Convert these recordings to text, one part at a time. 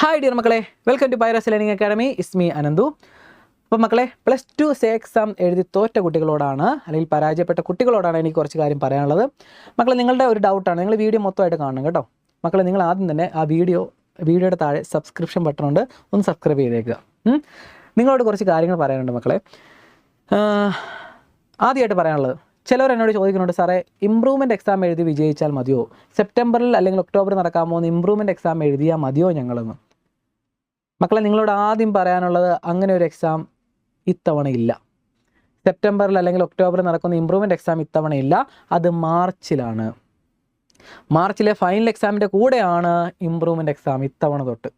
Hi dear മക്കളെ. Welcome to Pyrus Learning Academy it's me Ananthu അപ്പോൾ മക്കളെ plus two say exam എഴുതി തോറ്റ കുട്ടികളോടാണ് അല്ലെങ്കിൽ പരാജയപ്പെട്ട കുട്ടികളോടാണ് എനിക്ക് കുറച്ച് കാര്യം പറയാനുള്ളത്. മക്കളെ നിങ്ങളുടെ ഒരു ഡൗട്ടാണ് നിങ്ങൾ വീഡിയോ മൊത്തമായിട്ട് കാണണം കേട്ടോ. മക്കളെ നിങ്ങൾ ആദ്യം തന്നെ ആ വീഡിയോ വീഡിയോയുടെ താഴെ സബ്സ്ക്രിപ്ഷൻ ബട്ടൺ ഉണ്ട്. ഒന്ന് സബ്സ്ക്രൈബ് ചെയ്തേക്കുക. നിങ്ങളോട് കുറച്ച് കാര്യങ്ങൾ പറയാനുണ്ട് മക്കളെ. ആദ്യമായിട്ട് പറയാനുള്ളത് ചിലവർ എന്നോട് ചോദിക്കുന്നുണ്ട് സാറേ ഇമ്പ്രൂവ്മെന്റ് എക്സാം എഴുതി വിജയിച്ചാൽ മതിയോ? സെപ്റ്റംബറിൽ അല്ലെങ്കിൽ ഒക്ടോബറിൽ നടക്കാൻ പോകുന്ന ഇമ്പ്രൂവ്മെന്റ് എക്സാം എഴുതിയാൽ മതിയോ ഞങ്ങളെന്ന്? മക്കളെ നിങ്ങളോട് ആദ്യം പറയാനുള്ളത് അങ്ങനെ ഒരു എക്സാം ഇത്തവണ ഇല്ല സെപ്റ്റംബറിൽ അല്ലെങ്കിൽ ഒക്ടോബറിൽ നടക്കുന്ന ഇമ്പ്രൂവ്മെന്റ് എക്സാം ഇത്തവണ ഇല്ല അത് മാർച്ചിലാണ്. മാർച്ചിലെ ഫൈനൽ എക്സാമിന്റെ കൂടെയാണ് ഇമ്പ്രൂവ്മെന്റ് എക്സാം ഇത്തവണ തൊട്ട്.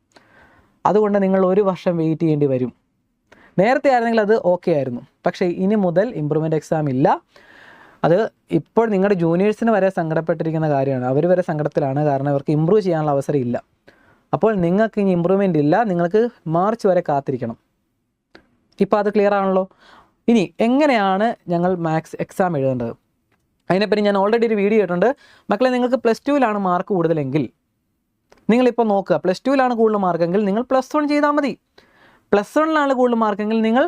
അതുകൊണ്ട് നിങ്ങൾ ഒരു വർഷം വെയിറ്റ് ചെയ്യേണ്ടി വരും. നേരത്തെ ആയിരുന്നെങ്കിൽ അത് ഓക്കെ ആയിരുന്നു. പക്ഷേ ഇനി മുതൽ ഇമ്പ്രൂവ്മെന്റ് എക്സാം ഇല്ല. അത് ഇപ്പോൾ നിങ്ങളുടെ ജൂനിയേഴ്സിന് വരെ സങ്കടപ്പെട്ടിരിക്കുന്ന കാര്യമാണ്. അവർ വരെ സങ്കടത്തിലാണ്. കാരണം ഇവർക്ക് ഇമ്പ്രൂവ് ചെയ്യാനുള്ള അവസരം ഇല്ല. അപ്പോൾ നിങ്ങൾക്ക് ഇനി ഇമ്പ്രൂവ്മെന്റ് ഇല്ല. നിങ്ങൾക്ക് മാർച്ച് വരെ കാത്തിരിക്കണം. ഇപ്പോൾ അത് ക്ലിയർ ആണല്ലോ. ഇനി എങ്ങനെയാണ് ഞങ്ങൾ മാത്സ് എക്സാം എഴുതേണ്ടത്? അതിനെപ്പറ്റി ഞാൻ ഓൾറെഡി ഒരു വീഡിയോ ഇട്ടിട്ടുണ്ട്. മക്കളെ നിങ്ങൾക്ക് പ്ലസ് ടുവിലാണ് മാർക്ക് കൂടുതലെങ്കിൽ നിങ്ങളിപ്പോൾ നോക്കുക. പ്ലസ് ടുവിലാണ് കൂടുതൽ മാർക്കെങ്കിൽ നിങ്ങൾ പ്ലസ് വൺ ചെയ്താൽ മതി. പ്ലസ് വണ്ണിലാണ് കൂടുതൽ മാർക്കെങ്കിൽ നിങ്ങൾ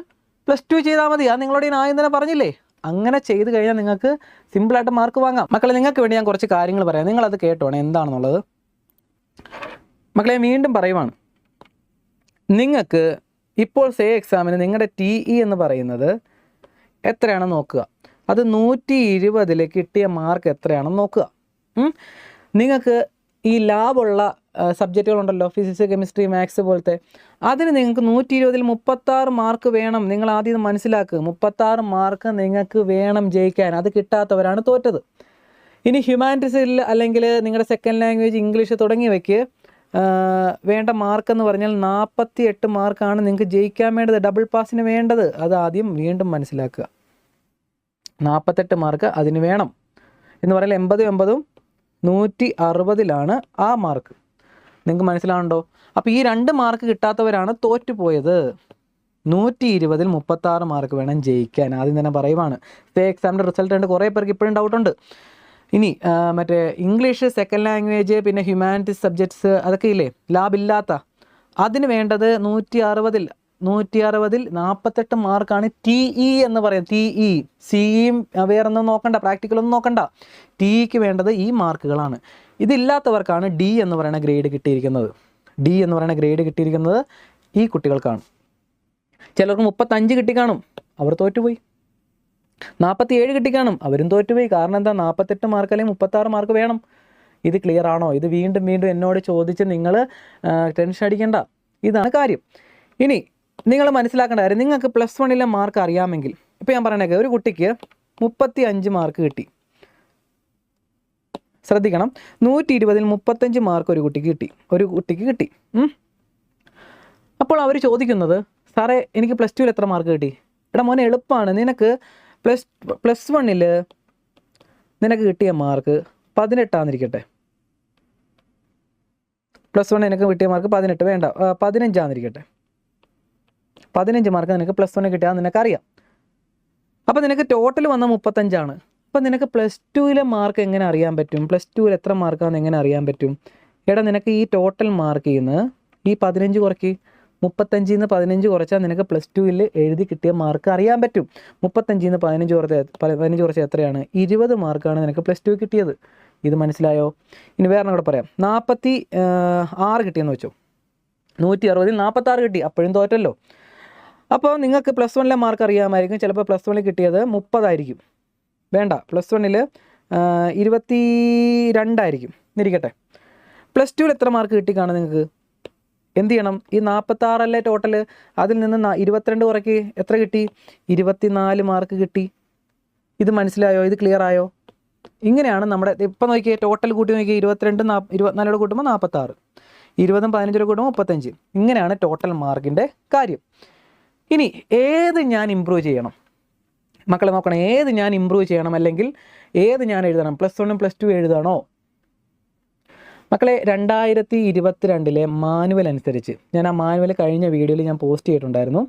പ്ലസ് ടു ചെയ്താൽ മതി. അത് നിങ്ങളോട് ഞാൻ ആദ്യം തന്നെ പറഞ്ഞില്ലേ? അങ്ങനെ ചെയ്ത് കഴിഞ്ഞാൽ നിങ്ങൾക്ക് സിമ്പിളായിട്ട് മാർക്ക് വാങ്ങാം. മക്കളെ നിങ്ങൾക്ക് വേണ്ടി ഞാൻ കുറച്ച് കാര്യങ്ങൾ പറയാം. നിങ്ങളത് കേട്ടോണേ. എന്താണെന്നുള്ളത്? മക്കളെ വീണ്ടും പറയുവാണ്. നിങ്ങൾക്ക് ഇപ്പോൾ സേ എക്സാമിന് നിങ്ങളുടെ ടി ഇ എന്ന് പറയുന്നത് എത്രയാണെന്ന് നോക്കുക. അത് നൂറ്റി ഇരുപതിൽ കിട്ടിയ മാർക്ക് എത്രയാണെന്ന് നോക്കുക. നിങ്ങൾക്ക് ഈ ലാബുള്ള സബ്ജക്റ്റുകളുണ്ടല്ലോ ഫിസിക്സ് കെമിസ്ട്രി മാത്സ് പോലത്തെ. അതിന് നിങ്ങൾക്ക് നൂറ്റി ഇരുപതിൽ മുപ്പത്താറ് മാർക്ക് വേണം. നിങ്ങൾ ആദ്യം മനസ്സിലാക്കുക മുപ്പത്താറ് മാർക്ക് നിങ്ങൾക്ക് വേണം ജയിക്കാൻ. അത് കിട്ടാത്തവരാണ് തോറ്റത്. ഇനി ഹ്യൂമാനിറ്റീസിൽ അല്ലെങ്കിൽ നിങ്ങളുടെ സെക്കൻഡ് ലാംഗ്വേജ് ഇംഗ്ലീഷ് തുടങ്ങിയവയ്ക്ക് വേണ്ട മാർക്ക് എന്ന് പറഞ്ഞാൽ നാൽപ്പത്തി എട്ട് മാർക്കാണ് നിങ്ങൾക്ക് ജയിക്കാൻ വേണ്ടത്. ഡബിൾ പാസിന് വേണ്ടത്. അത് ആദ്യം വീണ്ടും മനസ്സിലാക്കുക. നാൽപ്പത്തെട്ട് മാർക്ക് അതിന് വേണം. എന്ന് പറഞ്ഞാൽ എൺപതും എൺപതും നൂറ്റി അറുപതിലാണ് ആ മാർക്ക്. നിങ്ങൾക്ക് മനസ്സിലാവുണ്ടോ അപ്പോൾ ഈ രണ്ട് മാർക്ക് കിട്ടാത്തവരാണ് തോറ്റുപോയത്. നൂറ്റി ഇരുപതിൽ മുപ്പത്താറ് മാർക്ക് വേണം ജയിക്കാൻ. ആദ്യം തന്നെ പറയുവാണ്. ഇപ്പോൾ എക്സാമിന്റെ റിസൾട്ട് ഉണ്ട് കുറേ പേർക്ക് ഇപ്പോഴും ഡൗട്ടുണ്ട് ഇനി മറ്റേ ഇംഗ്ലീഷ് സെക്കൻഡ് ലാംഗ്വേജ് പിന്നെ ഹ്യൂമാനിറ്റീസ് സബ്ജക്ട്സ് അതൊക്കെ ഇല്ലേ? ലാബ് ഇല്ലാത്ത. അതിന് വേണ്ടത് നൂറ്റി അറുപതിൽ നൂറ്റി അറുപതിൽ നാൽപ്പത്തെട്ട് മാർക്കാണ് ടി ഇ എന്ന് പറയും. ടി ഇ സിയും വേറൊന്നും നോക്കണ്ട പ്രാക്ടിക്കലൊന്നും നോക്കണ്ട. ടി ഇക്ക് വേണ്ടത് ഈ മാർക്കുകളാണ്. ഇതില്ലാത്തവർക്കാണ് ഡി എന്ന് പറയുന്ന ഗ്രേഡ് കിട്ടിയിരിക്കുന്നത്. ഡി എന്ന് പറയുന്ന ഗ്രേഡ് കിട്ടിയിരിക്കുന്നത് ഈ കുട്ടികൾക്കാണ്. ചിലർക്ക് മുപ്പത്തഞ്ച് കിട്ടി കാണും. അവർ തോറ്റുപോയി. നാൽപ്പത്തി ഏഴ് കിട്ടി കാണും അവരും തോറ്റുപോയി. കാരണം എന്താ? നാൽപ്പത്തെട്ട് മാർക്ക് അല്ലെങ്കിൽ മുപ്പത്താറ് മാർക്ക് വേണം. ഇത് ക്ലിയർ ആണോ? ഇത് വീണ്ടും വീണ്ടും എന്നോട് ചോദിച്ച് നിങ്ങൾ ടെൻഷൻ അടിക്കേണ്ട. ഇതാണ് കാര്യം. ഇനി നിങ്ങൾ മനസ്സിലാക്കേണ്ട കാര്യം. നിങ്ങൾക്ക് പ്ലസ് വണ്ണിലെ മാർക്ക് അറിയാമെങ്കിൽ ഇപ്പോൾ ഞാൻ പറയണേക്കെ ഒരു കുട്ടിക്ക് മുപ്പത്തി അഞ്ച് മാർക്ക് കിട്ടി. ശ്രദ്ധിക്കണം. നൂറ്റി ഇരുപതിൽ മുപ്പത്തഞ്ച് മാർക്ക് ഒരു കുട്ടിക്ക് കിട്ടി. ഒരു കുട്ടിക്ക് കിട്ടി. അപ്പോൾ അവർ ചോദിക്കുന്നത് സാറേ എനിക്ക് പ്ലസ് ടുവിൽ എത്ര മാർക്ക് കിട്ടി? എടാ മോനെ എളുപ്പമാണ് നിനക്ക് പ്ലസ് പ്ലസ് വണ്ണിൽ നിനക്ക് കിട്ടിയ മാർക്ക് പതിനെട്ടാന്നിരിക്കട്ടെ. പ്ലസ് വൺ നിനക്ക് കിട്ടിയ മാർക്ക് പതിനെട്ട് വേണ്ട പതിനഞ്ചാന്നിരിക്കട്ടെ. പതിനഞ്ച് മാർക്ക് നിനക്ക് പ്ലസ് വണ്ണിൽ കിട്ടിയാൽ നിനക്കറിയാം. അപ്പോൾ നിനക്ക് ടോട്ടൽ വന്ന മുപ്പത്തഞ്ചാണ്. അപ്പം നിനക്ക് പ്ലസ് ടുവിലെ മാർക്ക് എങ്ങനെ അറിയാൻ പറ്റും? പ്ലസ് ടുവിൽ എത്ര മാർക്കാണെന്ന് എങ്ങനെ അറിയാൻ പറ്റും? എടാ നിനക്ക് ഈ ടോട്ടൽ മാർക്ക് ഈ പതിനഞ്ച് കുറയ്ക്ക്. മുപ്പത്തഞ്ചിൽ നിന്ന് പതിനഞ്ച് കുറച്ചാൽ നിനക്ക് പ്ലസ് ടുവിൽ എഴുതി കിട്ടിയ മാർക്ക് അറിയാൻ പറ്റും. മുപ്പത്തഞ്ചിൽ നിന്ന് പതിനഞ്ച് കുറച്ച് പതിനഞ്ച് കുറച്ച് എത്രയാണ്? ഇരുപത് മാർക്കാണ് നിനക്ക് പ്ലസ് ടു കിട്ടിയത്. ഇത് മനസ്സിലായോ? ഇനി വേറെ കൂടെ പറയാം. നാൽപ്പത്തി ആറ് കിട്ടിയെന്ന് വെച്ചോ. നൂറ്റി അറുപതിൽ നാൽപ്പത്താറ് കിട്ടി. അപ്പോഴും തോറ്റല്ലോ. അപ്പോൾ നിങ്ങൾക്ക് പ്ലസ് വണ്ണിലെ മാർക്ക് അറിയാമായിരിക്കും. ചിലപ്പോൾ പ്ലസ് വണ്ണിൽ കിട്ടിയത് മുപ്പതായിരിക്കും. വേണ്ട. പ്ലസ് വണ്ണിൽ ഇരുപത്തി രണ്ടായിരിക്കും എന്നിരിക്കട്ടെ പ്ലസ് ടുവിൽ എത്ര മാർക്ക് കിട്ടി നിങ്ങൾക്ക്? എന്ത് ചെയ്യണം? ഈ നാൽപ്പത്താറല്ലേ ടോട്ടൽ അതിൽ നിന്ന് ഇരുപത്തിരണ്ട് കുറയ്ക്ക് എത്ര കിട്ടി? ഇരുപത്തിനാല് മാർക്ക് കിട്ടി. ഇത് മനസ്സിലായോ? ഇത് ക്ലിയർ ആയോ? ഇങ്ങനെയാണ് നമ്മുടെ ഇപ്പം നോക്കിയേ ടോട്ടൽ കൂട്ടി നോക്കിയാൽ ഇരുപത്തിരണ്ട് നാ ഇരുപത്തിനാലോട് കൂട്ടുമ്പോൾ നാൽപ്പത്താറ് ഇരുപതും പതിനഞ്ചോട് കൂട്ടുമ്പോൾ മുപ്പത്തഞ്ച്. ഇങ്ങനെയാണ് ടോട്ടൽ മാർക്കിന്റെ കാര്യം. ഇനി ഏത് ഞാൻ ഇമ്പ്രൂവ് ചെയ്യണം? മക്കളെ നോക്കണം ഏത് ഞാൻ ഇമ്പ്രൂവ് ചെയ്യണം? അല്ലെങ്കിൽ ഏത് ഞാൻ എഴുതണം? പ്ലസ് വണ്ണും പ്ലസ് ടു എഴുതണോ? മക്കളെ രണ്ടായിരത്തി ഇരുപത്തിരണ്ടിലെ മാനുവൽ അനുസരിച്ച് ഞാൻ ആ മാനുവൽ കഴിഞ്ഞ വീഡിയോയിൽ ഞാൻ പോസ്റ്റ് ചെയ്തിട്ടുണ്ടായിരുന്നു.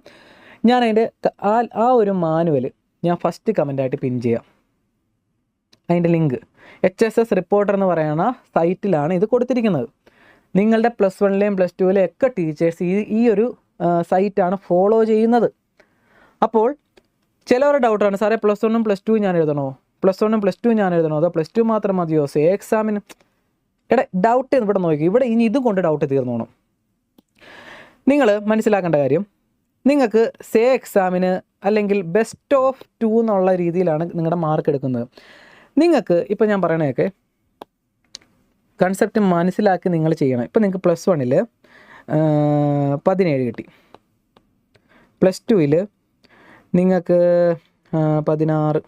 ഞാൻ അതിന്റെ ആ ആ ഒരു മാനുവൽ ഞാൻ ഫസ്റ്റ് കമന്റായിട്ട് പിൻ ചെയ്യാം. അതിന്റെ link H S S reporter എന്ന് പറയുന്ന സൈറ്റിലാണ് ഇത് കൊടുത്തിരിക്കുന്നത്. നിങ്ങളുടെ പ്ലസ് വണ്ണിലെയും പ്ലസ് ടുവിലെയും ഒക്കെ ടീച്ചേഴ്സ് ഈ ഈ ഒരു സൈറ്റാണ് ഫോളോ ചെയ്യുന്നത്. അപ്പോൾ ചിലവരുടെ ഡൗട്ടാണ് സാറേ പ്ലസ് വണ്ണും പ്ലസ് ടു ഞാൻ എഴുതണോ? പ്ലസ് വണ്ണും പ്ലസ് ടു ഞാൻ എഴുതണോ? അതോ പ്ലസ് ടു മാത്രം മതിയോ? സേ എക്സാമിന് എടാ ഡൗട്ട് ഇവിടെ നോക്കി. ഇവിടെ ഇനി ഇതും കൊണ്ട് ഡൗട്ട് തീർന്നോണം. നിങ്ങൾ മനസ്സിലാക്കേണ്ട കാര്യം നിങ്ങൾക്ക് സേ എക്സാമിന് അല്ലെങ്കിൽ ബെസ്റ്റ് ഓഫ് ടു എന്നുള്ള രീതിയിലാണ് നിങ്ങളുടെ മാർക്ക് എടുക്കുന്നത്. നിങ്ങൾക്ക് ഇപ്പോൾ ഞാൻ പറയണേക്കെ കൺസെപ്റ്റ് മനസ്സിലാക്കി നിങ്ങൾ ചെയ്യണം. ഇപ്പം നിങ്ങൾക്ക് പ്ലസ് വണ്ണിൽ പതിനേഴ് കിട്ടി. പ്ലസ് ടുവിൽ നിങ്ങൾക്ക് പതിനാറ്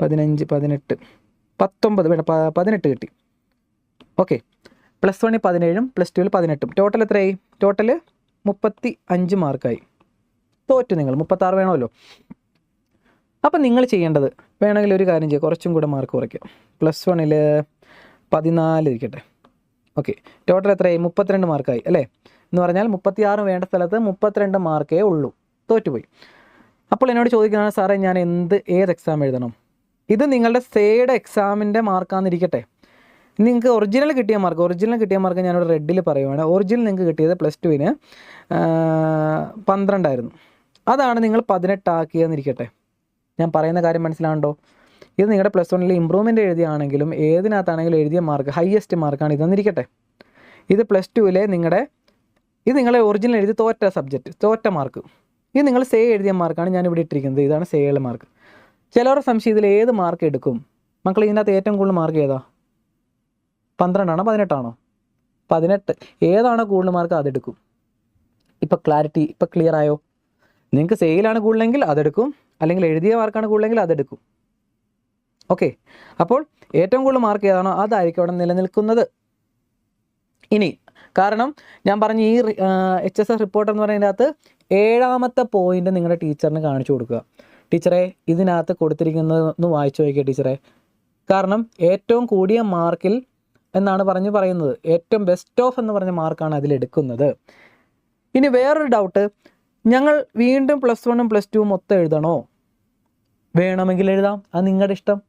പതിനഞ്ച് പതിനെട്ട് പത്തൊമ്പത് വേണ്ട പതിനെട്ട് കിട്ടി. ഓക്കെ പ്ലസ് വണ്ണിൽ പതിനേഴും പ്ലസ് ടുവിൽ പതിനെട്ടും. ടോട്ടൽ എത്രയായി? ടോട്ടൽ മുപ്പത്തി അഞ്ച് മാർക്കായി. തോറ്റു നിങ്ങൾ. മുപ്പത്താറ് വേണമല്ലോ. അപ്പം നിങ്ങൾ ചെയ്യേണ്ടത് വേണമെങ്കിൽ ഒരു കാര്യം ചെയ്യുക. കുറച്ചും കൂടെ മാർക്ക് കുറയ്ക്കുക. പ്ലസ് വണ്ണിൽ പതിനാല് ഇരിക്കട്ടെ. ഓക്കെ ടോട്ടൽ എത്രയായി? മുപ്പത്തിരണ്ട് മാർക്കായി അല്ലേ? എന്ന് പറഞ്ഞാൽ മുപ്പത്തിയാറ് വേണ്ട സ്ഥലത്ത് മുപ്പത്തിരണ്ട് മാർക്കേ ഉള്ളൂ. തോറ്റുപോയി. അപ്പോൾ എന്നോട് ചോദിക്കുന്നതാണ് സാറേ ഞാൻ എന്ത് ഏത് എക്സാം എഴുതണം? ഇത് നിങ്ങളുടെ സേയുടെ എക്സാമിന്റെ മാർക്കാന്നിരിക്കട്ടെ നിങ്ങൾക്ക് ഒറിജിനൽ കിട്ടിയ മാർക്ക് ഒറിജിനൽ കിട്ടിയ മാർക്ക് ഞാനിവിടെ റെഡിൽ പറയുവാണ്. ഒറിജിനൽ നിങ്ങൾക്ക് കിട്ടിയത് പ്ലസ് ടുവിന് പന്ത്രണ്ടായിരുന്നു. അതാണ് നിങ്ങൾ പതിനെട്ടാക്കിയെന്നിരിക്കട്ടെ ഞാൻ പറയുന്ന കാര്യം മനസ്സിലാണ്ടോ ഇത് നിങ്ങളുടെ പ്ലസ് വണ്ണിൽ ഇമ്പ്രൂവ്മെന്റ് എഴുതിയാണെങ്കിലും ഏതിനകത്താണെങ്കിലും എഴുതിയ മാർക്ക് ഹയസ്റ്റ് മാർക്കാണ് ഇതെന്നിരിക്കട്ടെ. ഇത് പ്ലസ് ടുവിലെ നിങ്ങളുടെ ഇത് നിങ്ങളെ ഒറിജിനൽ എഴുതി തോറ്റ സബ്ജക്റ്റ് തോറ്റ മാർക്ക് ഇത് നിങ്ങൾ സേ എഴുതിയ മാർക്കാണ് ഞാൻ ഇവിടെ ഇട്ടിരിക്കുന്നത്. ഇതാണ് സേയുടെ മാർക്ക് ചിലവരുടെ സംശയം ഇതിൽ ഏത് മാർക്ക് എടുക്കും? മക്കൾ ഇതിനകത്ത് ഏറ്റവും കൂടുതൽ മാർക്ക് ഏതാ? പന്ത്രണ്ടാണോ പതിനെട്ടാണോ? പതിനെട്ട്. ഏതാണോ കൂടുതൽ മാർക്ക് അതെടുക്കും ഇപ്പോൾ ക്ലാരിറ്റി ഇപ്പോൾ ക്ലിയർ ആയോ? നിങ്ങൾക്ക് സെയിലാണ് കൂടുതലെങ്കിൽ അതെടുക്കും അല്ലെങ്കിൽ എഴുതിയ മാർക്കാണ് കൂടുതലെങ്കിൽ അതെടുക്കും ഓക്കെ അപ്പോൾ ഏറ്റവും കൂടുതൽ മാർക്ക് ഏതാണോ അതായിരിക്കും അവിടെ നിലനിൽക്കുന്നത്. ഇനി കാരണം ഞാൻ പറഞ്ഞ ഈ എച്ച് എസ് എസ് റിപ്പോർട്ട് എന്ന് പറയുന്നതിനകത്ത് ഏഴാമത്തെ പോയിന്റ് നിങ്ങളുടെ ടീച്ചറിന് കാണിച്ചു കൊടുക്കുക. ടീച്ചറെ ഇതിനകത്ത് കൊടുത്തിരിക്കുന്നത് ഒന്ന് വായിച്ചു നോക്കിയ ടീച്ചറെ. കാരണം ഏറ്റവും കൂടിയ മാർക്കിൽ എന്നാണ് പറഞ്ഞ് പറയുന്നത്. ഏറ്റവും ബെസ്റ്റ് ഓഫ് എന്ന് പറഞ്ഞ മാർക്കാണ് അതിലെടുക്കുന്നത് ഇനി വേറൊരു ഡൗട്ട് ഞങ്ങൾ വീണ്ടും പ്ലസ് വണ്ണും പ്ലസ് ടുവും മൊത്തം എഴുതണോ? വേണമെങ്കിൽ എഴുതാം. അത് നിങ്ങളുടെ ഇഷ്ടം.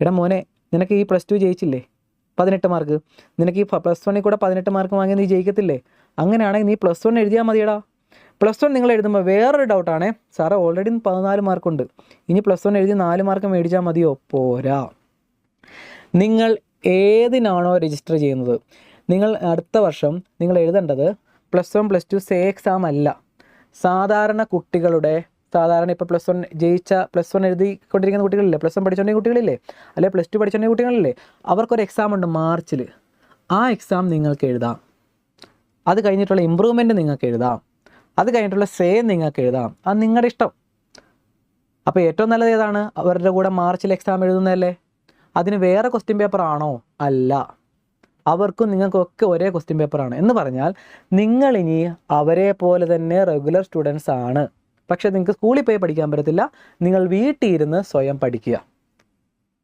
ഇട മോനെ നിനക്ക് ഈ പ്ലസ് ടു ജയിച്ചില്ലേ? പതിനെട്ട് മാർക്ക് നിനക്ക് ഈ പ്ലസ് വണ്ണിൽ കൂടെ പതിനെട്ട് മാർക്ക് വാങ്ങി നീ ജയിക്കത്തില്ലേ? അങ്ങനെയാണെങ്കിൽ നീ പ്ലസ് വൺ എഴുതിയാൽ മതിയടാ. പ്ലസ് വൺ നിങ്ങൾ എഴുതുമ്പോൾ വേറൊരു ഡൗട്ടാണേ സാറ് ഓൾറെഡി പതിനാല് മാർക്കുണ്ട് ഇനി പ്ലസ് വൺ എഴുതി നാല് മാർക്ക് മേടിച്ചാൽ മതിയോ? പോരാ. നിങ്ങൾ ഏതിനാണോ രജിസ്റ്റർ ചെയ്യുന്നത്? നിങ്ങൾ അടുത്ത വർഷം നിങ്ങൾ എഴുതേണ്ടത് plus one plus two say exam അല്ല. സാധാരണ കുട്ടികളുടെ സാധാരണ ഇപ്പോൾ പ്ലസ് വൺ ജയിച്ച പ്ലസ് വൺ എഴുതിക്കൊണ്ടിരിക്കുന്ന കുട്ടികളില്ലേ? പ്ലസ് വൺ പഠിച്ചുകൊണ്ടിരിക്കുന്ന കുട്ടികളില്ലേ? അല്ലെങ്കിൽ പ്ലസ് ടു പഠിച്ചുകൊണ്ടിരിക്കുന്ന കുട്ടികളില്ലേ? അവർക്കൊരു എക്സാം ഉണ്ട് മാർച്ചിൽ ആ എക്സാം നിങ്ങൾക്ക് എഴുതാം. അത് കഴിഞ്ഞിട്ടുള്ള ഇമ്പ്രൂവ്മെന്റ് നിങ്ങൾക്ക് എഴുതാം. അത് കഴിഞ്ഞിട്ടുള്ള സേ നിങ്ങൾക്ക് എഴുതാം. അത് നിങ്ങളുടെ ഇഷ്ടം. അപ്പോൾ ഏറ്റവും നല്ലത് ഏതാണ്? അവരുടെ കൂടെ മാർച്ചിൽ എക്സാം എഴുതുന്നതല്ലേ? അതിന് വേറെ ക്വസ്റ്റ്യൻ പേപ്പർ ആണോ? അല്ല. അവർക്കും നിങ്ങൾക്കൊക്കെ ഒരേ ക്വസ്റ്റ്യൻ പേപ്പറാണ് എന്ന് പറഞ്ഞാൽ നിങ്ങളിനി അവരെ പോലെ തന്നെ റെഗുലർ സ്റ്റുഡൻസ് ആണ്. പക്ഷേ നിങ്ങൾക്ക് സ്കൂളിൽ പോയി പഠിക്കാൻ പറ്റത്തില്ല. നിങ്ങൾ വീട്ടിലിരുന്ന് സ്വയം പഠിക്കുക.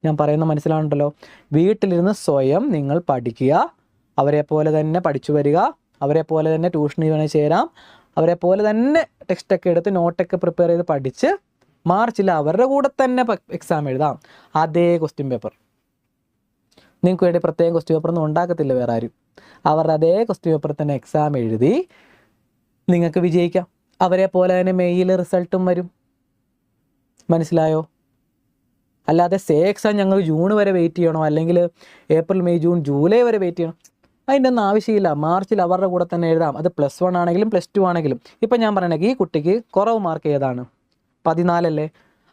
ഞാൻ പറയുന്ന മനസ്സിലാണല്ലോ വീട്ടിലിരുന്ന് സ്വയം നിങ്ങൾ പഠിക്കുക. അവരെ പോലെ തന്നെ പഠിച്ചു വരിക. അവരെ പോലെ തന്നെ ട്യൂഷൻ വേണേൽ ചേരാം. അവരെ പോലെ തന്നെ ടെക്സ്റ്റൊക്കെ എടുത്ത് നോട്ടൊക്കെ പ്രിപ്പയർ ചെയ്ത് പഠിച്ച് മാർച്ചിൽ അവരുടെ കൂടെ തന്നെ എക്സാം എഴുതാം. അതേ ക്വസ്റ്റ്യൻ പേപ്പർ നിങ്ങൾക്ക് വേണ്ടി പ്രത്യേകം ക്വസ്റ്റ്യൻ പേപ്പർ ഒന്നും ഉണ്ടാക്കത്തില്ല വേറെ ആരും. അവരുടെ അതേ ക്വസ്റ്റ്യൻ പേപ്പർ തന്നെ എക്സാം എഴുതി നിങ്ങൾക്ക് വിജയിക്കാം. അവരെ പോലെ തന്നെ മെയിൽ റിസൾട്ടും വരും. മനസ്സിലായോ? അല്ലാതെ സേ എക്സാം ഞങ്ങൾ ജൂൺ വരെ വെയിറ്റ് ചെയ്യണോ? അല്ലെങ്കിൽ ഏപ്രിൽ മെയ് ജൂൺ ജൂലൈ വരെ വെയിറ്റ് ചെയ്യണം? അതിന്റെ ഒന്നും ആവശ്യമില്ല. മാർച്ചിൽ അവരുടെ കൂടെ തന്നെ എഴുതാം. അത് പ്ലസ് വൺ ആണെങ്കിലും പ്ലസ് ടു ആണെങ്കിലും. ഇപ്പം ഞാൻ പറയണെങ്കിൽ ഈ കുട്ടിക്ക് കുറവ് മാർക്ക് ഏതാണ്? പതിനാലല്ലേ?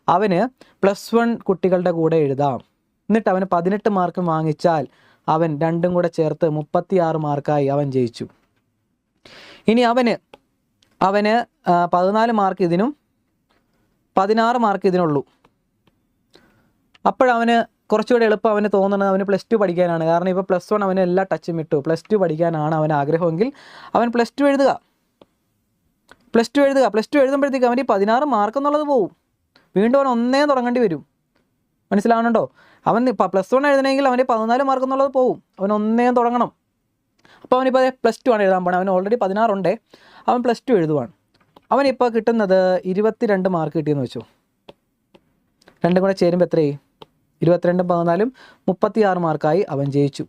അവന് പ്ലസ് വൺ കുട്ടികളുടെ കൂടെ എഴുതാം. എന്നിട്ട് അവന് പതിനെട്ട് മാർക്ക് വാങ്ങിച്ചാൽ അവൻ രണ്ടും കൂടെ ചേർത്ത് മുപ്പത്തിയാറ് മാർക്കായി അവൻ ജയിച്ചു. ഇനി അവന് അവന് പതിനാല് മാർക്ക് ഇതിനും പതിനാറ് മാർക്ക് ഇതിനുള്ളൂ. അപ്പോഴവന് കുറച്ചുകൂടെ എളുപ്പം അവന് തോന്നുന്നത് അവന് പ്ലസ് ടു പഠിക്കാനാണ്. കാരണം ഇപ്പോൾ പ്ലസ് വൺ അവന് എല്ലാ ടച്ചും വിട്ടു പ്ലസ് ടു പഠിക്കാനാണ് അവൻ ആഗ്രഹമെങ്കിൽ അവൻ പ്ലസ് ടു എഴുതുക. പ്ലസ് ടു എഴുതുക. പ്ലസ് ടു എഴുതുമ്പോഴത്തേക്ക് അവന് പതിനാറ് മാർക്ക് എന്നുള്ളത് പോവും. വീണ്ടും അവൻ ഒന്നേ തുടങ്ങേണ്ടി വരും. മനസ്സിലാവുന്നുണ്ടോ? അവൻ ഇപ്പം പ്ലസ് വൺ എഴുതണമെങ്കിൽ അവന് പതിനാല് മാർക്ക് എന്നുള്ളത് പോവും. അവൻ ഒന്നേം തുടങ്ങണം. അപ്പോൾ അവനിപ്പോൾ പ്ലസ് ടു ആണ് എഴുതാൻ പോകണം അവൻ ഓൾറെഡി പതിനാറുണ്ട്. അവൻ പ്ലസ് ടു എഴുതുവാണ്. അവനിപ്പോൾ കിട്ടുന്നത് ഇരുപത്തിരണ്ട് മാർക്ക് കിട്ടിയെന്ന് വെച്ചു. രണ്ടും കൂടെ ചേരുമ്പോൾ എത്രയായി? ഇരുപത്തിരണ്ടും പതിനാലും മുപ്പത്തിയാറ് മാർക്കായി അവൻ ജയിച്ചു.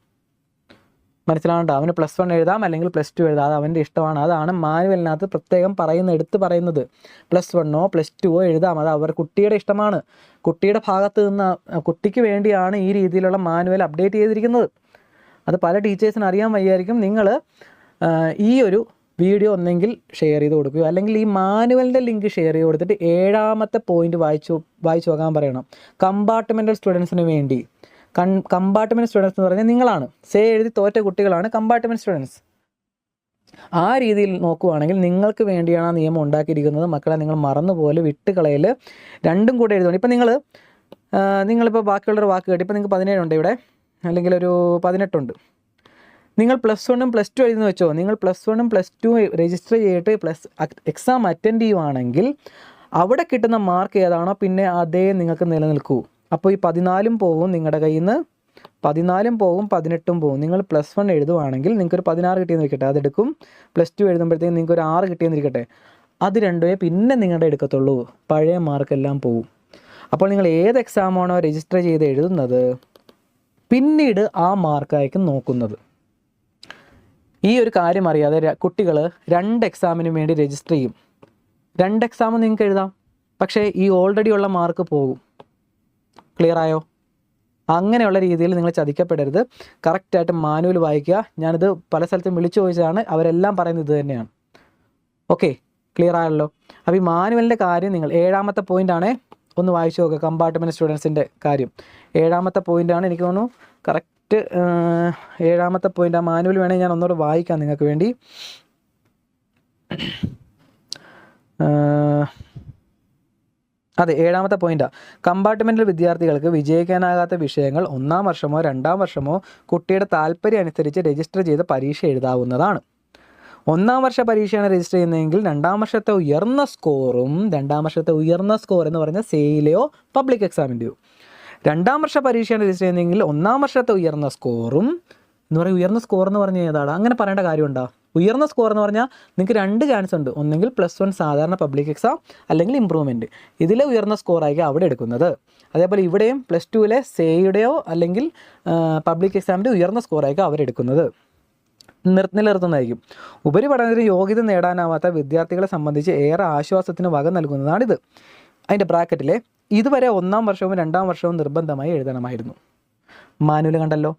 മനസ്സിലാവണ്ട. അവന് പ്ലസ് വൺ എഴുതാം അല്ലെങ്കിൽ പ്ലസ് ടു എഴുതാം. അത് അവന്റെ ഇഷ്ടമാണ്. അതാണ് മാനുവലിനകത്ത് പ്രത്യേകം പറയുന്ന എടുത്ത് പറയുന്നത്. പ്ലസ് വണ്ണോ പ്ലസ് ടുവോ എഴുതാം. അത് അവർ കുട്ടിയുടെ ഇഷ്ടമാണ്. കുട്ടിയുടെ ഭാഗത്ത് നിന്ന് കുട്ടിക്ക് വേണ്ടിയാണ് ഈ രീതിയിലുള്ള മാനുവൽ അപ്ഡേറ്റ് ചെയ്തിരിക്കുന്നത്. അത് പല ടീച്ചേഴ്സിന് അറിയാൻ വയ്യായിരിക്കും. നിങ്ങൾ ഈ ഒരു വീഡിയോ ഒന്നെങ്കിൽ ഷെയർ ചെയ്ത് കൊടുക്കുകയോ അല്ലെങ്കിൽ ഈ മാനുവലിന്റെ ലിങ്ക് ഷെയർ ചെയ്ത് കൊടുത്തിട്ട് ഏഴാമത്തെ പോയിന്റ് വായിച്ചു വായിച്ചു നോക്കാൻ പറയണം. കമ്പാർട്ട്മെന്റൽ സ്റ്റുഡൻസിന് വേണ്ടി. കൺ കമ്പാർട്ട്മെന്റ് സ്റ്റുഡൻസ് എന്ന് പറഞ്ഞാൽ നിങ്ങളാണ്. സേ എഴുതി തോറ്റ കുട്ടികളാണ് കമ്പാർട്ട്മെന്റ് സ്റ്റുഡൻസ്. ആ രീതിയിൽ നോക്കുവാണെങ്കിൽ നിങ്ങൾക്ക് വേണ്ടിയാണ് ആ നിയമം ഉണ്ടാക്കിയിരിക്കുന്നത്. മക്കളെ നിങ്ങൾ മറന്നുപോലെ വിട്ടുകളയൽ രണ്ടും കൂടെ എഴുതണം ഇപ്പം നിങ്ങൾ നിങ്ങളിപ്പോൾ ബാക്കിയുള്ളൊരു വാക്ക് കേട്ടി ഇപ്പം നിങ്ങൾക്ക് പതിനേഴുണ്ട് ഇവിടെ. അല്ലെങ്കിൽ ഒരു പതിനെട്ടുണ്ട് നിങ്ങൾ പ്ലസ് വണ്ണും പ്ലസ് ടു എഴുതുന്ന വെച്ചോ? നിങ്ങൾ പ്ലസ് വണ്ണും പ്ലസ് ടു രജിസ്റ്റർ ചെയ്തിട്ട് പ്ലസ് എക്സാം അറ്റൻഡ് ചെയ്യുവാണെങ്കിൽ അവിടെ കിട്ടുന്ന മാർക്ക് ഏതാണോ പിന്നെ അതേ നിങ്ങൾക്ക് നിലനിൽക്കൂ. അപ്പോൾ ഈ പതിനാലും പോവും നിങ്ങളുടെ കയ്യിൽ നിന്ന് പതിനാലും പോവും പതിനെട്ടും പോവും. നിങ്ങൾ പ്ലസ് വൺ എഴുതുവാണെങ്കിൽ നിങ്ങൾക്ക് ഒരു പതിനാറ് കിട്ടിയെന്ന് ഇരിക്കട്ടെ. അതെടുക്കും പ്ലസ് ടു എഴുതുമ്പോഴത്തേക്കും നിങ്ങൾക്ക് ഒരു ആറ് കിട്ടിയെന്ന് ഇരിക്കട്ടെ. അത് രണ്ടുമേ പിന്നെ നിങ്ങളുടെ എടുക്കത്തുള്ളൂ. പഴയ മാർക്കെല്ലാം പോവും. അപ്പോൾ നിങ്ങൾ ഏത് എക്സാമാണോ രജിസ്റ്റർ ചെയ്ത് എഴുതുന്നത്? പിന്നീട് ആ മാർക്കായിരിക്കും നോക്കുന്നത്. ഈ ഒരു കാര്യം അറിയാതെ കുട്ടികൾ രണ്ട് എക്സാമിന് വേണ്ടി രജിസ്റ്റർ ചെയ്യും. രണ്ട് എക്സാം നിങ്ങൾക്ക് എഴുതാം. പക്ഷേ ഈ ഓൾറെഡി ഉള്ള മാർക്ക് പോകും. ക്ലിയർ ആയോ? അങ്ങനെയുള്ള രീതിയിൽ നിങ്ങൾ ചതിക്കപ്പെടരുത്. കറക്റ്റായിട്ട് മാനുവൽ വായിക്കുക. ഞാനിത് പല സ്ഥലത്തും വിളിച്ചു ചോദിച്ചതാണ്. അവരെല്ലാം പറയുന്നത് ഇത് തന്നെയാണ്. ഓക്കെ ക്ലിയർ ആയല്ലോ. അപ്പോൾ ഈ മാനുവലിന്റെ കാര്യം നിങ്ങൾ ഏഴാമത്തെ പോയിന്റാണ് ഒന്ന് വായിച്ചു നോക്കുക കമ്പാർട്ട്മെന്റ് സ്റ്റുഡൻസിന്റെ കാര്യം. ഏഴാമത്തെ പോയിന്റാണ് എനിക്ക് തോന്നുന്നു കറക്റ്റ് ഏഴാമത്തെ പോയിന്റ് ആ മാനുവൽ വേണമെങ്കിൽ ഞാൻ ഒന്നുകൂടെ വായിക്കാം നിങ്ങൾക്ക് വേണ്ടി. അതെ ഏഴാമത്തെ പോയിന്റാണ് കമ്പാർട്ട്മെന്റൽ വിദ്യാർത്ഥികൾക്ക് വിജയിക്കാനാകാത്ത വിഷയങ്ങൾ ഒന്നാം വർഷമോ രണ്ടാം വർഷമോ കുട്ടിയുടെ താല്പര്യം അനുസരിച്ച് രജിസ്റ്റർ ചെയ്ത് പരീക്ഷ എഴുതാവുന്നതാണ്. ഒന്നാം വർഷ പരീക്ഷയാണ് രജിസ്റ്റർ ചെയ്യുന്നതെങ്കിൽ രണ്ടാം വർഷത്തെ ഉയർന്ന സ്കോറും രണ്ടാം വർഷത്തെ ഉയർന്ന സ്കോർ എന്ന് പറഞ്ഞാൽ സെയിലെയോ പബ്ലിക് എക്സാമിന്റെയോ രണ്ടാം വർഷ പരീക്ഷയാണ് രജിസ്റ്റർ ചെയ്യുന്നതെങ്കിൽ ഒന്നാം വർഷത്തെ ഉയർന്ന സ്കോറും എന്ന് പറയുക ഉയർന്ന സ്കോർ എന്ന് പറഞ്ഞാൽ ഏതാണ്? അങ്ങനെ പറയേണ്ട കാര്യമുണ്ടോ? ഉയർന്ന സ്കോർ എന്ന് പറഞ്ഞാൽ നിങ്ങൾക്ക് രണ്ട് ചാൻസ് ഉണ്ട്. ഒന്നെങ്കിൽ പ്ലസ് വൺ സാധാരണ പബ്ലിക് എക്സാം അല്ലെങ്കിൽ ഇമ്പ്രൂവ്മെന്റ് ഇതിലെ ഉയർന്ന സ്കോർ ആയിരിക്കും അവിടെ എടുക്കുന്നത്. അതേപോലെ ഇവിടെയും പ്ലസ് ടുവിലെ സേയുടെയോ അല്ലെങ്കിൽ പബ്ലിക് എക്സാമിന്റെ ഉയർന്ന സ്കോർ ആയിരിക്കും അവരെടുക്കുന്നത് നിർ നിലനിർത്തുന്നതായിരിക്കും. ഉപരിപഠനത്തിന് യോഗ്യത നേടാനാവാത്ത വിദ്യാർത്ഥികളെ സംബന്ധിച്ച് ഏറെ ആശ്വാസത്തിന് വക നൽകുന്നതാണിത്. അതിന്റെ ബ്രാക്കറ്റിലെ ഇതുവരെ ഒന്നാം വർഷവും രണ്ടാം വർഷവും നിർബന്ധമായി എഴുതണമായിരുന്നു. മാനുവൽ കണ്ടല്ലോ?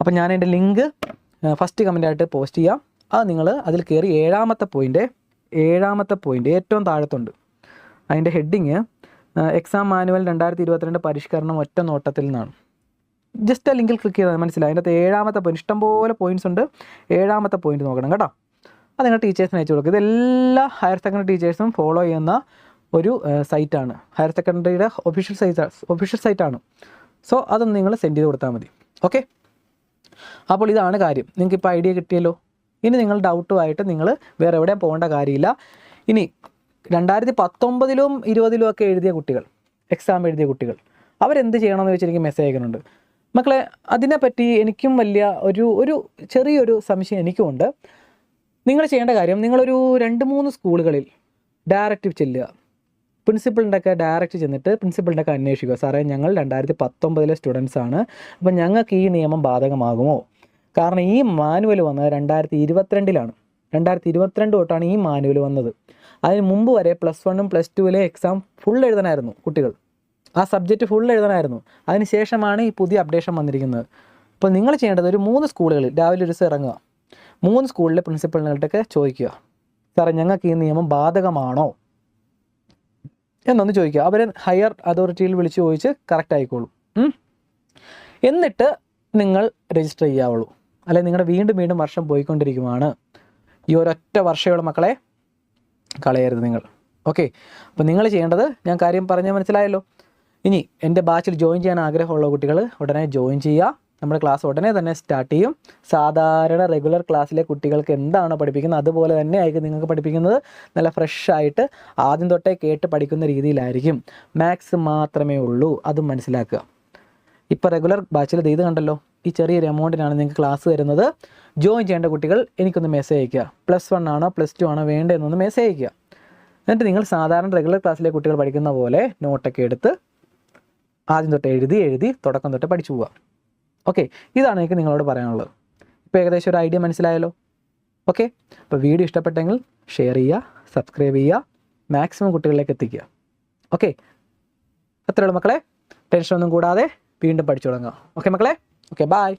അപ്പം ഞാൻ എന്റെ ലിങ്ക് ഫസ്റ്റ് കമന്റായിട്ട് പോസ്റ്റ് ചെയ്യാം. അത് നിങ്ങൾ അതിൽ കയറി ഏഴാമത്തെ പോയിന്റ് ഏഴാമത്തെ പോയിന്റ് ഏറ്റവും താഴത്തുണ്ട്. അതിന്റെ ഹെഡിങ് എക്സാം മാനുവൽ രണ്ടായിരത്തി ഇരുപത്തിരണ്ട് പരിഷ്കരണം ഒറ്റ നോട്ടത്തിൽ നിന്നാണ്. ജസ്റ്റ് ആ ലിങ്കിൽ ക്ലിക്ക് ചെയ്താൽ മനസ്സിലായി. അതിന്റെ അകത്ത് ഏഴാമത്തെ പോയിന്റ് ഇഷ്ടംപോലെ പോയിന്റ്സ് ഉണ്ട്. ഏഴാമത്തെ പോയിന്റ് നോക്കണം കേട്ടോ. അത് നിങ്ങൾ ടീച്ചേഴ്സിന് അയച്ചു കൊടുക്കുക ഇതെല്ലാ ഹയർ സെക്കൻഡറി ടീച്ചേഴ്സും ഫോളോ ചെയ്യുന്ന ഒരു സൈറ്റാണ് ഹയർ സെക്കൻഡറിയുടെ ഒഫീഷ്യൽ സൈറ്റ് ഒഫീഷ്യൽ സൈറ്റാണ് സോ അതൊന്ന് നിങ്ങൾ സെൻഡ് ചെയ്ത് കൊടുത്താൽ മതി. ഓക്കെ അപ്പോൾ ഇതാണ് കാര്യം. നിങ്ങൾക്ക് ഇപ്പോൾ ഐഡിയ കിട്ടിയല്ലോ. ഇനി നിങ്ങൾ ഡൗട്ടുമായിട്ട് നിങ്ങൾ വേറെ എവിടെയും പോകേണ്ട കാര്യമില്ല. ഇനി രണ്ടായിരത്തി പത്തൊമ്പതിലും ഇരുപതിലും ഒക്കെ എഴുതിയ കുട്ടികൾ എക്സാം എഴുതിയ കുട്ടികൾ അവരെന്ത് ചെയ്യണമെന്ന് വെച്ച് എനിക്ക് മെസ്സേജ് അയക്കുന്നുണ്ട്. മക്കളെ അതിനെപ്പറ്റി എനിക്കും വലിയ ഒരു ഒരു ചെറിയൊരു സംശയം എനിക്കുമുണ്ട്. നിങ്ങൾ ചെയ്യേണ്ട കാര്യം നിങ്ങളൊരു രണ്ട് മൂന്ന് സ്കൂളുകളിൽ ഡയറക്റ്റ് ചെല്ലുക. പ്രിൻസിപ്പളിന്റെ ഒക്കെ ഡയറക്റ്റ് ചെന്നിട്ട് പ്രിൻസിപ്പളിന്റെ ഒക്കെ അന്വേഷിക്കുക. സാറേ ഞങ്ങൾ രണ്ടായിരത്തി പത്തൊമ്പതിലെ സ്റ്റുഡൻസ് ആണ്. അപ്പം ഞങ്ങൾക്ക് ഈ നിയമം ബാധകമാകുമോ? കാരണം ഈ മാനുവൽ വന്നത് രണ്ടായിരത്തി ഇരുപത്തിരണ്ടിലാണ് രണ്ടായിരത്തി ഇരുപത്തിരണ്ട് തൊട്ടാണ് ഈ മാനുവൽ വന്നത്. അതിന് മുമ്പ് വരെ പ്ലസ് വണ്ണും പ്ലസ് ടുവിലെ എക്സാം ഫുൾ എഴുതണമായിരുന്നു കുട്ടികൾ. ആ സബ്ജക്റ്റ് ഫുൾ എഴുതണമായിരുന്നു അതിന് ശേഷമാണ് ഈ പുതിയ അപ്ഡേഷൻ വന്നിരിക്കുന്നത്. അപ്പോൾ നിങ്ങൾ ചെയ്യേണ്ടത് ഒരു മൂന്ന് സ്കൂളുകളിൽ രാവിലെ ഒരു ദിവസം ഇറങ്ങുക. മൂന്ന് സ്കൂളിലെ പ്രിൻസിപ്പളിനോട്ടൊക്കെ ചോദിക്കുക. സാറേ ഞങ്ങൾക്ക് ഈ നിയമം ബാധകമാണോ? എന്നൊന്ന് ചോദിക്കുക. അവരെ ഹയർ അതോറിറ്റിയിൽ വിളിച്ച് ചോദിച്ച് കറക്റ്റ് ആയിക്കോളും. എന്നിട്ട് നിങ്ങൾ രജിസ്റ്റർ ചെയ്യാവുള്ളൂ. അല്ലെങ്കിൽ നിങ്ങളുടെ വീണ്ടും വീണ്ടും വർഷം പോയിക്കൊണ്ടിരിക്കുവാണ്. ഈ ഒരൊറ്റ വർഷമുള്ള മക്കളെ. കളയരുത് നിങ്ങൾ. ഓക്കെ അപ്പോൾ നിങ്ങൾ ചെയ്യേണ്ടത് ഞാൻ കാര്യം പറഞ്ഞാൽ മനസ്സിലായല്ലോ. ഇനി എന്റെ ബാച്ചിൽ ജോയിൻ ചെയ്യാൻ ആഗ്രഹമുള്ള കുട്ടികൾ ഉടനെ ജോയിൻ ചെയ്യുക. നമ്മുടെ ക്ലാസ് ഉടനെ തന്നെ സ്റ്റാർട്ട് ചെയ്യും. സാധാരണ റെഗുലർ ക്ലാസ്സിലെ കുട്ടികൾക്ക് എന്താണോ പഠിപ്പിക്കുന്നത് അതുപോലെ തന്നെ ആയിരിക്കും നിങ്ങൾക്ക് പഠിപ്പിക്കുന്നത്. നല്ല ഫ്രഷ് ആയിട്ട് ആദ്യം തൊട്ടേ കേട്ട് പഠിക്കുന്ന രീതിയിലായിരിക്കും. മാത്സ് മാത്രമേ ഉള്ളൂ. അതും മനസ്സിലാക്കുക. ഇപ്പോൾ റെഗുലർ ബാച്ചിൽ ഇത് കണ്ടല്ലോ. ഈ ചെറിയൊരു എമൗണ്ടിനാണ് നിങ്ങൾക്ക് ക്ലാസ് തരുന്നത്. ജോയിൻ ചെയ്യേണ്ട കുട്ടികൾ എനിക്കൊന്ന് മെസ്സേജ് അയയ്ക്കുക. പ്ലസ് വൺ ആണോ പ്ലസ് ടു ആണോ വേണ്ടതെന്നൊന്ന് മെസ്സേജ് അയയ്ക്കുക. എന്നിട്ട് നിങ്ങൾ സാധാരണ റെഗുലർ ക്ലാസ്സിലെ കുട്ടികൾ പഠിക്കുന്ന പോലെ നോട്ടൊക്കെ എടുത്ത് ആദ്യം തൊട്ട് എഴുതി എഴുതി തുടക്കം തൊട്ട് പഠിച്ചു പോവുക. ഓക്കെ ഇതാണ് എനിക്ക് നിങ്ങളോട് പറയാനുള്ളത്. ഇപ്പോൾ ഏകദേശം ഒരു ഐഡിയ മനസ്സിലായല്ലോ. ഓക്കെ അപ്പോൾ വീഡിയോ ഇഷ്ടപ്പെട്ടെങ്കിൽ ഷെയർ ചെയ്യുക സബ്സ്ക്രൈബ് ചെയ്യുക മാക്സിമം കുട്ടികളിലേക്ക് എത്തിക്കുക. ഓക്കെ അത്രയുള്ളൂ മക്കളെ. ടെൻഷനൊന്നും കൂടാതെ വീണ്ടും പഠിച്ചു തുടങ്ങുക ഓക്കെ മക്കളെ? Okay bye